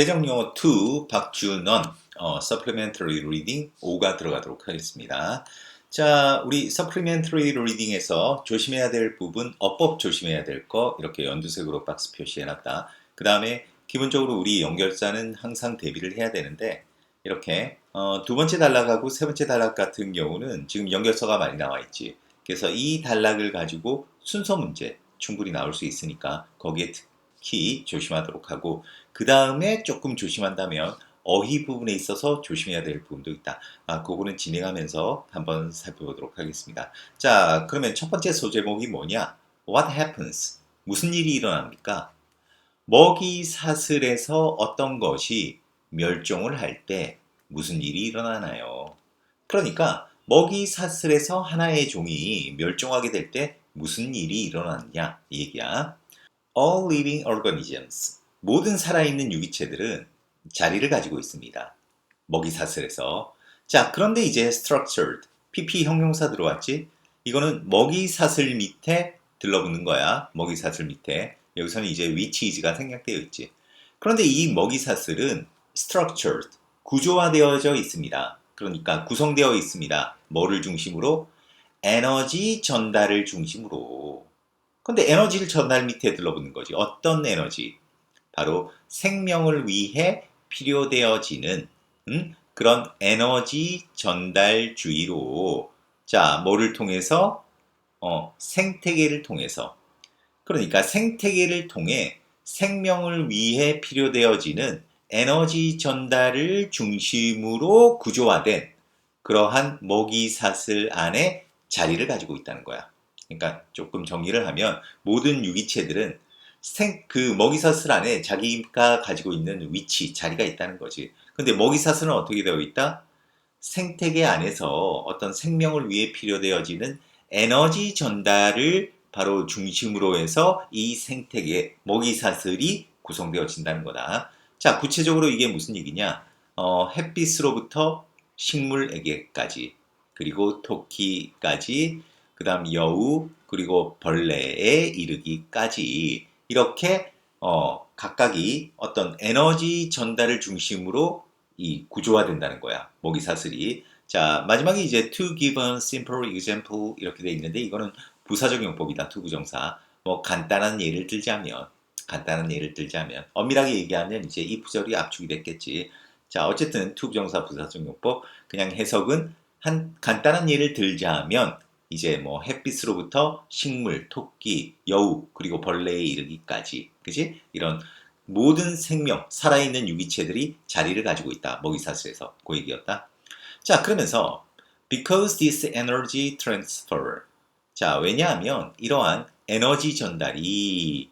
개정용어 2 박준원 어, supplementary reading 5가 들어가도록 하겠습니다. 자, 우리 supplementary reading에서 조심해야 될 부분, 어법 조심해야 될 거 이렇게 연두색으로 박스 표시해놨다. 그 다음에 기본적으로 우리 연결자는 항상 대비를 해야 되는데 이렇게 어, 두 번째 단락하고 세 번째 단락 같은 경우는 지금 연결서가 많이 나와 있지. 그래서 이 단락을 가지고 순서 문제 충분히 나올 수 있으니까 거기에 특 히 조심하도록 하고 그 다음에 조금 조심한다면 어휘 부분에 있어서 조심해야 될 부분도 있다. 아, 그거는 진행하면서 한번 살펴보도록 하겠습니다. 자, 그러면 첫 번째 소제목이 뭐냐? What happens? 무슨 일이 일어납니까? 먹이 사슬에서 어떤 것이 멸종을 할 때 무슨 일이 일어나나요? 그러니까 먹이 사슬에서 하나의 종이 멸종하게 될 때 무슨 일이 일어나느냐 이 얘기야. All living organisms 모든 살아있는 유기체들은 자리를 가지고 있습니다. 먹이 사슬에서. 자, 그런데 이제 structured, pp 형용사 들어왔지? 이거는 먹이 사슬 밑에 들러붙는 거야. 먹이 사슬 밑에. 여기서는 이제 which is가 생략되어 있지. 그런데 이 먹이 사슬은 structured, 구조화되어져 있습니다. 그러니까 구성되어 있습니다. 뭐를 중심으로? 에너지 전달을 중심으로. 근데 에너지를 전달 밑에 들러붙는 거지. 어떤 에너지? 바로 생명을 위해 필요되어지는 음? 그런 에너지 전달주의로 자 뭐를 통해서 어, 생태계를 통해서 그러니까 생태계를 통해 생명을 위해 필요되어지는 에너지 전달을 중심으로 구조화된 그러한 먹이 사슬 안에 자리를 가지고 있다는 거야. 그러니까 조금 정리를 하면 모든 유기체들은 생, 그 먹이사슬 안에 자기가 가지고 있는 위치, 자리가 있다는 거지. 근데 먹이사슬은 어떻게 되어 있다? 생태계 안에서 어떤 생명을 위해 필요되어지는 에너지 전달을 바로 중심으로 해서 이 생태계, 먹이사슬이 구성되어진다는 거다. 자, 구체적으로 이게 무슨 얘기냐? 어, 햇빛으로부터 식물에게까지, 그리고 토끼까지, 그 다음 여우, 그리고 벌레에 이르기까지 이렇게 어, 각각이 어떤 에너지 전달을 중심으로 이 구조화된다는 거야. 먹이 사슬이. 자, 마지막에 이제 to give a simple example 이렇게 돼 있는데 이거는 부사적 용법이다. 부정사. 뭐 간단한 예를 들자면 간단한 예를 들자면 엄밀하게 얘기하면 이제 이 부절이 압축이 됐겠지. 자, 어쨌든 부정사 부사적 용법 그냥 해석은 한 간단한 예를 들자면 이제 뭐 햇빛으로부터 식물, 토끼, 여우, 그리고 벌레에 이르기까지. 그지? 이런 모든 생명, 살아있는 유기체들이 자리를 가지고 있다. 먹이사슬에서. 그 얘기였다. 자, 그러면서 because this energy transfer. 자, 왜냐하면 이러한 에너지 전달이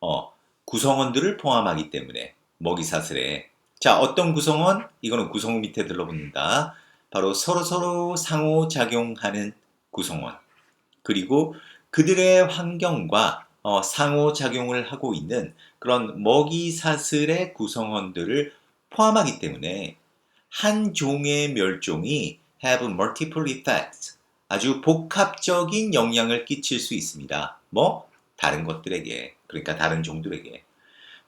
어, 구성원들을 포함하기 때문에 먹이사슬에 자, 어떤 구성원? 이거는 구성원 밑에 들러붙는다. 바로 서로서로 상호작용하는 구성원. 그리고 그들의 환경과 어, 상호작용을 하고 있는 그런 먹이 사슬의 구성원들을 포함하기 때문에 한 종의 멸종이 have multiple effects. 아주 복합적인 영향을 끼칠 수 있습니다. 뭐? 다른 것들에게. 그러니까 다른 종들에게.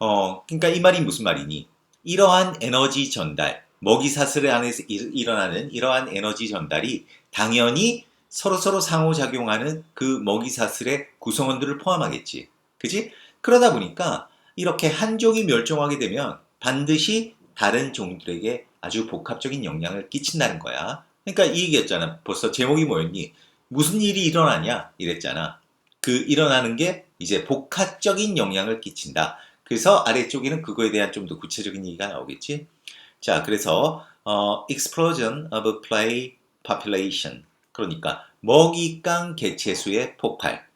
어 그러니까 이 말이 무슨 말이니? 이러한 에너지 전달 먹이 사슬 안에서 일 어나는 이러한 에너지 전달이 당연히 서로서로 상호작용하는 그 먹이사슬의 구성원들을 포함하겠지. 그지? 그러다 보니까 이렇게 한 종이 멸종하게 되면 반드시 다른 종들에게 아주 복합적인 영향을 끼친다는 거야. 그러니까 이 얘기였잖아. 벌써 제목이 뭐였니? 무슨 일이 일어나냐? 이랬잖아. 그 일어나는 게 이제 복합적인 영향을 끼친다. 그래서 아래쪽에는 그거에 대한 좀 더 구체적인 얘기가 나오겠지. 자, 그래서 어, explosion of play population 그러니까 먹잇감 개체수의 폭발.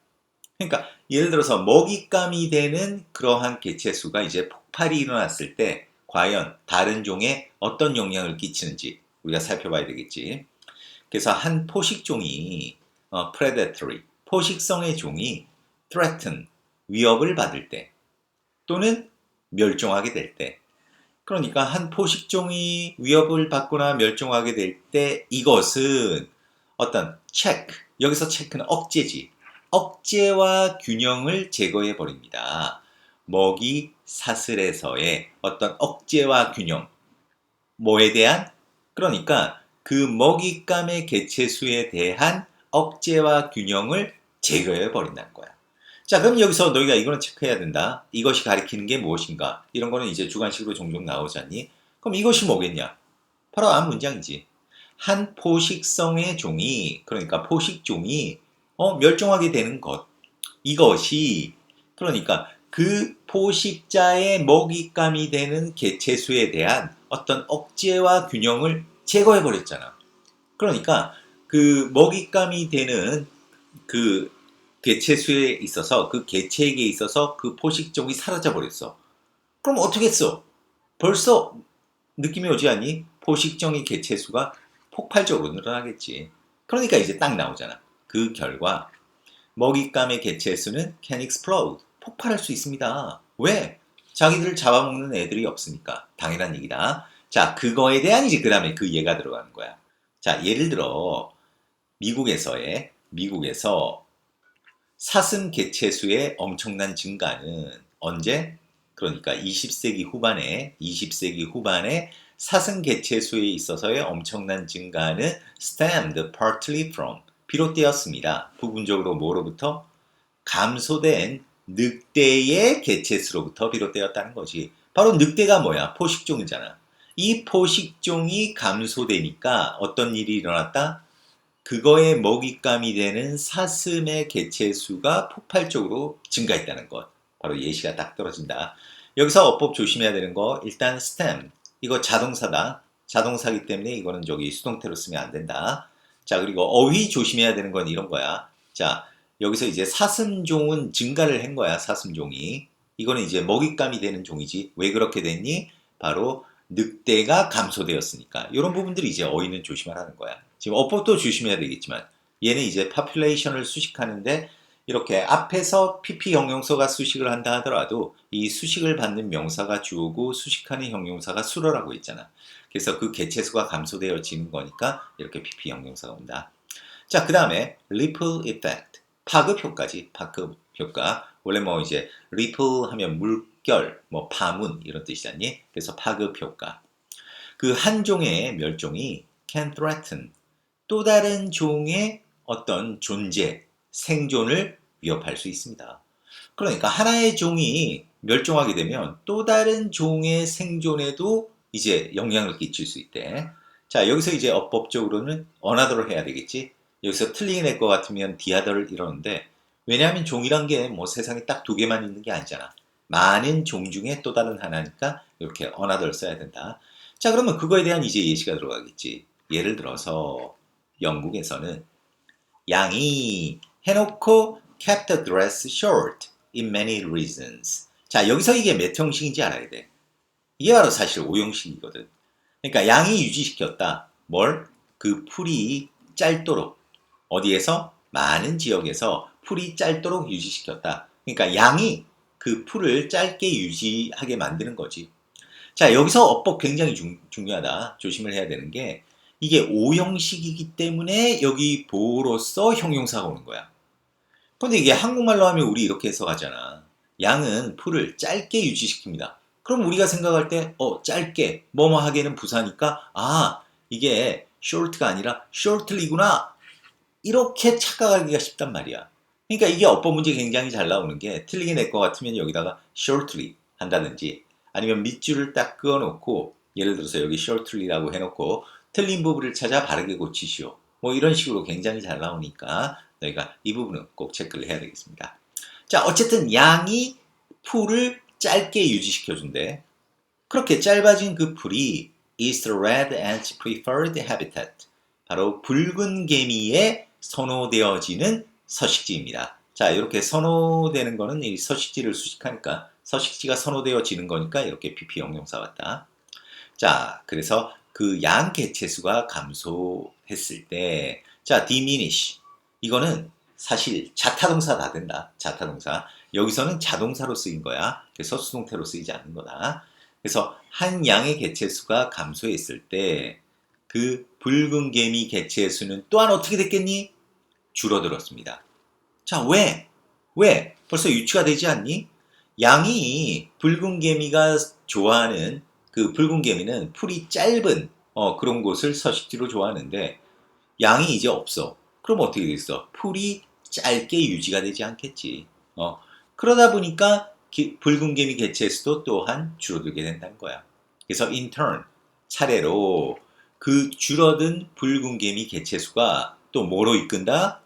그러니까 예를 들어서 먹잇감이 되는 그러한 개체수가 이제 폭발이 일어났을 때 과연 다른 종에 어떤 영향을 끼치는지 우리가 살펴봐야 되겠지. 그래서 한 포식종이 어, predatory, 포식성의 종이 threaten, 위협을 받을 때 또는 멸종하게 될 때 그러니까 한 포식종이 위협을 받거나 멸종하게 될 때 이것은 어떤 체크, 여기서 체크는 억제지. 억제와 균형을 제거해 버립니다. 먹이 사슬에서의 어떤 억제와 균형 뭐에 대한 그러니까 그 먹잇감의 개체수에 대한 억제와 균형을 제거해 버린다는 거야. 자, 그럼 여기서 너희가 이거는 체크해야 된다. 이것이 가리키는 게 무엇인가? 이런 거는 이제 주관식으로 종종 나오잖니. 그럼 이것이 뭐겠냐? 바로 앞 문장이지. 한 포식성의 종이, 그러니까 포식종이 어, 멸종하게 되는 것. 이것이, 그러니까 그 포식자의 먹잇감이 되는 개체수에 대한 어떤 억제와 균형을 제거해 버렸잖아. 그러니까 그 먹잇감이 되는 그 개체수에 있어서 그 개체에게 있어서 그 포식종이 사라져 버렸어. 그럼 어떻게 했어? 벌써 느낌이 오지 않니? 포식종의 개체수가 폭발적으로 늘어나겠지. 그러니까 이제 딱 나오잖아. 그 결과 먹잇감의 개체 수는 can explode. 폭발할 수 있습니다. 왜? 자기들을 잡아먹는 애들이 없으니까. 당연한 얘기다. 자, 그거에 대한 이제 그 다음에 그 예가 들어가는 거야. 자, 예를 들어, 미국에서의, 미국에서 사슴 개체 수의 엄청난 증가는 언제? 그러니까 20세기 후반에, 20세기 후반에 사슴 개체수에 있어서의 엄청난 증가는 stemmed partly from, 비롯되었습니다. 부분적으로 뭐로부터? 감소된 늑대의 개체수로부터 비롯되었다는 거지. 바로 늑대가 뭐야? 포식종이잖아. 이 포식종이 감소되니까 어떤 일이 일어났다? 그거의 먹잇감이 되는 사슴의 개체수가 폭발적으로 증가했다는 것. 바로 예시가 딱 떨어진다. 여기서 어법 조심해야 되는 거 일단 stem 이거 자동사다. 자동사기 때문에 이거는 저기 수동태로 쓰면 안 된다. 자 그리고 어휘 조심해야 되는 건 이런 거야. 자 여기서 이제 사슴종은 증가를 한 거야 사슴종이. 이거는 이제 먹잇감이 되는 종이지. 왜 그렇게 됐니? 바로 늑대가 감소되었으니까. 이런 부분들이 이제 어휘는 조심하라는 거야. 지금 어법도 조심해야 되겠지만 얘는 이제 파퓰레이션을 수식하는데 이렇게 앞에서 PP 형용사가 수식을 한다 하더라도 이 수식을 받는 명사가 주어고 수식하는 형용사가 수로라고 있잖아. 그래서 그 개체수가 감소되어지는 거니까 이렇게 PP 형용사가 온다. 자, 그 다음에 ripple effect. 파급 효과지. 파급 효과. 원래 뭐 이제 ripple 하면 물결, 뭐 파문 이런 뜻이잖니. 그래서 파급 효과. 그 한 종의 멸종이 can threaten 또 다른 종의 어떤 존재, 생존을 위협할 수 있습니다. 그러니까 하나의 종이 멸종하게 되면 또 다른 종의 생존에도 이제 영향을 끼칠 수 있대. 자, 여기서 이제 어법적으로는 어나더를 해야 되겠지. 여기서 틀리게 낼 것 같으면 디아더를 이러는데 왜냐하면 종이란 게 뭐 세상에 딱 두 개만 있는 게 아니잖아. 많은 종 중에 또 다른 하나니까 이렇게 어나더를 써야 된다. 자, 그러면 그거에 대한 이제 예시가 들어가겠지. 예를 들어서 영국에서는 양이 해놓고 kept the dress short in many reasons. 자, 여기서 이게 몇 형식인지 알아야 돼. 이게 바로 사실 5형식이거든. 그러니까 양이 유지시켰다. 뭘? 그 풀이 짧도록. 어디에서? 많은 지역에서 풀이 짧도록 유지시켰다. 그러니까 양이 그 풀을 짧게 유지하게 만드는 거지. 자, 여기서 어법 굉장히 중, 중요하다. 조심을 해야 되는 게 이게 5형식이기 때문에 여기 보로서 형용사가 오는 거야. 근데 이게 한국말로 하면 우리 이렇게 해석하잖아. 양은 풀을 짧게 유지시킵니다. 그럼 우리가 생각할 때, 어, 짧게, 뭐뭐 하게는 부사니까, 아, 이게 short가 아니라 shortly구나. 이렇게 착각하기가 쉽단 말이야. 그러니까 이게 어법 문제 굉장히 잘 나오는 게 틀리게 낼 것 같으면 여기다가 shortly 한다든지 아니면 밑줄을 딱 그어놓고 예를 들어서 여기 shortly라고 해놓고 틀린 부분을 찾아 바르게 고치시오. 뭐 이런 식으로 굉장히 잘 나오니까 너희가 이 부분은 꼭 체크를 해야 되겠습니다. 자, 어쨌든 양이 풀을 짧게 유지시켜준대. 그렇게 짧아진 그 풀이 is the red ant's preferred habitat. 바로 붉은 개미에 선호되어지는 서식지입니다. 자, 이렇게 선호되는 거는 이 서식지를 수식하니까 서식지가 선호되어지는 거니까 이렇게 PP 형용사 왔다. 자, 그래서 그 양 개체수가 감소했을 때, 자, diminish. 이거는 사실 자타동사 다 된다. 자타동사. 여기서는 자동사로 쓰인 거야. 그래서 수동태로 쓰이지 않는 거다. 그래서 한 양의 개체수가 감소했을 때 그 붉은 개미 개체수는 또한 어떻게 됐겠니? 줄어들었습니다. 자, 왜? 왜? 벌써 유추가 되지 않니? 양이 붉은 개미가 좋아하는 그 붉은 개미는 풀이 짧은 어, 그런 곳을 서식지로 좋아하는데 양이 이제 없어. 그럼 어떻게 되겠어? 풀이 짧게 유지가 되지 않겠지. 어, 그러다 보니까 기- 붉은 개미 개체 수도 또한 줄어들게 된다는 거야. 그래서 turn 차례로 그 줄어든 붉은 개미 개체 수가 또 뭐로 이끈다?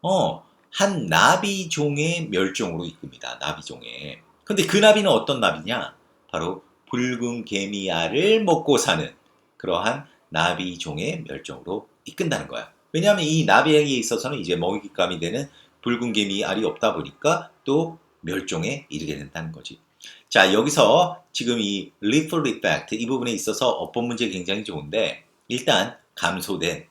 어, 한 나비종의 멸종으로 이끕니다. 나비종의. 근데 그 나비는 어떤 나비냐? 바로 붉은 개미알을 먹고 사는 그러한 나비종의 멸종으로 이끈다는 거야. 왜냐하면 이 나비에게 있어서는 이제 먹잇감이 되는 붉은 개미알이 없다 보니까 또 멸종에 이르게 된다는 거지. 자, 여기서 지금 이 ripple effect 이 부분에 있어서 어법 문제 굉장히 좋은데 일단 감소된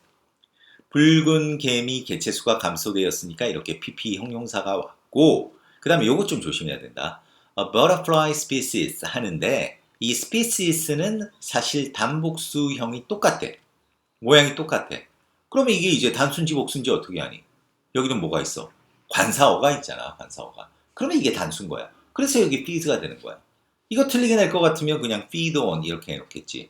붉은 개미 개체수가 감소되었으니까 이렇게 PP 형용사가 왔고 그 다음에 요것 좀 조심해야 된다. A butterfly species 하는데 이 species는 사실 단복수형이 똑같대. 모양이 똑같아. 그러면 이게 이제 단순지 복순지 어떻게 하니? 여기는 뭐가 있어? 관사어가 있잖아. 관사어가. 그러면 이게 단순 거야. 그래서 여기 feed가 되는 거야. 이거 틀리게 낼 것 같으면 그냥 feed on 이렇게 해놓겠지.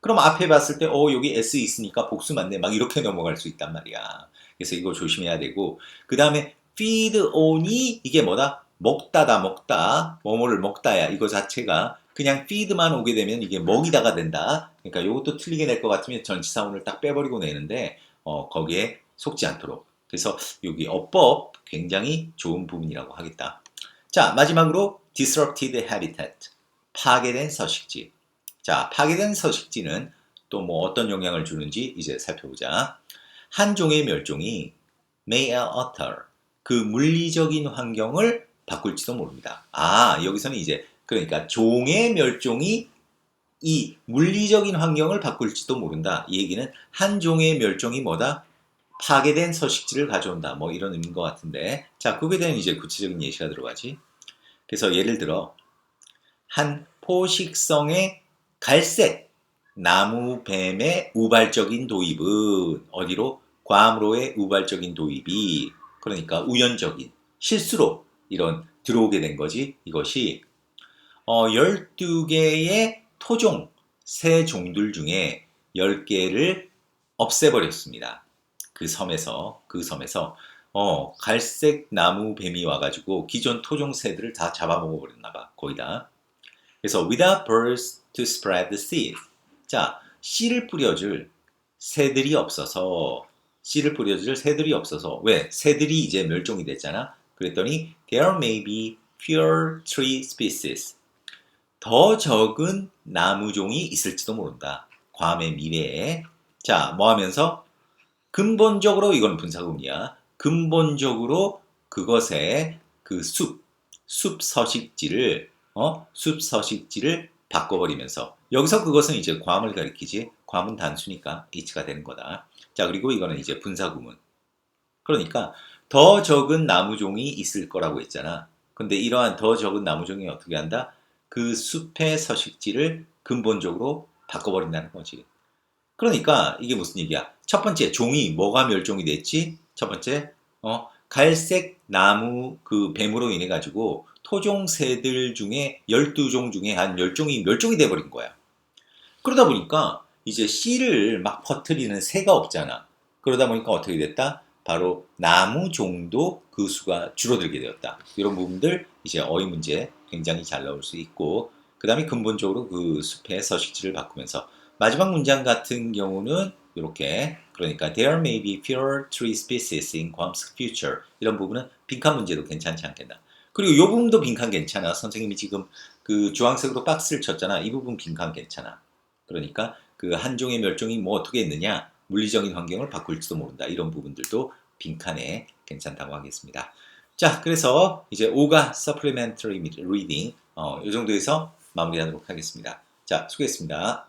그럼 앞에 봤을 때, 어, 여기 S 있으니까 복수 맞네. 막 이렇게 넘어갈 수 있단 말이야. 그래서 이거 조심해야 되고. 그 다음에 feed on이 이게 뭐다? 먹다다, 먹다. 뭐뭐를 먹다야. 이거 자체가 그냥 feed만 오게 되면 이게 먹이다가 된다. 그러니까 이것도 틀리게 낼 것 같으면 전치사원을 딱 빼버리고 내는데, 어, 거기에 속지 않도록. 그래서 여기 어법 굉장히 좋은 부분이라고 하겠다. 자, 마지막으로 disrupted habitat. 파괴된 서식지. 자, 파괴된 서식지는 또 뭐 어떤 영향을 주는지 이제 살펴보자. 한 종의 멸종이 may alter 그 물리적인 환경을 바꿀지도 모릅니다. 아, 여기서는 이제 그러니까 종의 멸종이 이 물리적인 환경을 바꿀지도 모른다. 이 얘기는 한 종의 멸종이 뭐다? 파괴된 서식지를 가져온다. 뭐 이런 의미인 것 같은데. 자, 그거에 대한 이제 구체적인 예시가 들어가지. 그래서 예를 들어 한 포식성의 갈색 나무뱀의 우발적인 도입은 어디로? 괌으로의 우발적인 도입이 그러니까 우연적인 실수로 이런 들어오게 된 거지 이것이 어, 12개의 토종 새 종들 중에 10개를 없애버렸습니다. 그 섬에서 그 섬에서 어, 갈색 나무 뱀이 와가지고 기존 토종 새들을 다 잡아먹어 버렸나 봐 거의 다. 그래서 without birds to spread the seed. 자 씨를 뿌려줄 새들이 없어서 씨를 뿌려줄 새들이 없어서 왜 새들이 이제 멸종이 됐잖아. 그랬더니 there may be fewer tree species. 더 적은 나무종이 있을지도 모른다. 괌의 미래에. 자, 뭐 하면서? 근본적으로 이건 분사구문이야. 근본적으로 그것의 그 숲, 숲 서식지를, 어? 숲 서식지를 바꿔버리면서. 여기서 그것은 이제 괌을 가리키지. 괌은 단수니까 H가 되는 거다. 자, 그리고 이거는 이제 분사구문. 그러니까 더 적은 나무종이 있을 거라고 했잖아. 근데 이러한 더 적은 나무종이 어떻게 한다? 그 숲의 서식지를 근본적으로 바꿔버린다는 거지. 그러니까 이게 무슨 얘기야? 첫 번째 종이 뭐가 멸종이 됐지? 첫 번째 어 갈색 나무 그 뱀으로 인해 가지고 토종 새들 중에 12종 중에 한 10종이 멸종이 돼 버린 거야. 그러다 보니까 이제 씨를 막 퍼뜨리는 새가 없잖아. 그러다 보니까 어떻게 됐다? 바로 나무 종도 그 수가 줄어들게 되었다. 이런 부분들 이제 어휘 문제 굉장히 잘 나올 수 있고 그 다음에 근본적으로 그 숲의 서식지를 바꾸면서 마지막 문장 같은 경우는 이렇게 그러니까 there may be fewer tree species in Guam's future 이런 부분은 빈칸 문제도 괜찮지 않겠나. 그리고 이 부분도 빈칸 괜찮아. 선생님이 지금 그 주황색으로 박스를 쳤잖아. 이 부분 빈칸 괜찮아. 그러니까 그 한 종의 멸종이 뭐 어떻게 했느냐 물리적인 환경을 바꿀지도 모른다. 이런 부분들도 빈칸에 괜찮다고 하겠습니다. 자, 그래서 이제 5가 supplementary reading 어, 이 정도에서 마무리하도록 하겠습니다. 자, 수고했습니다.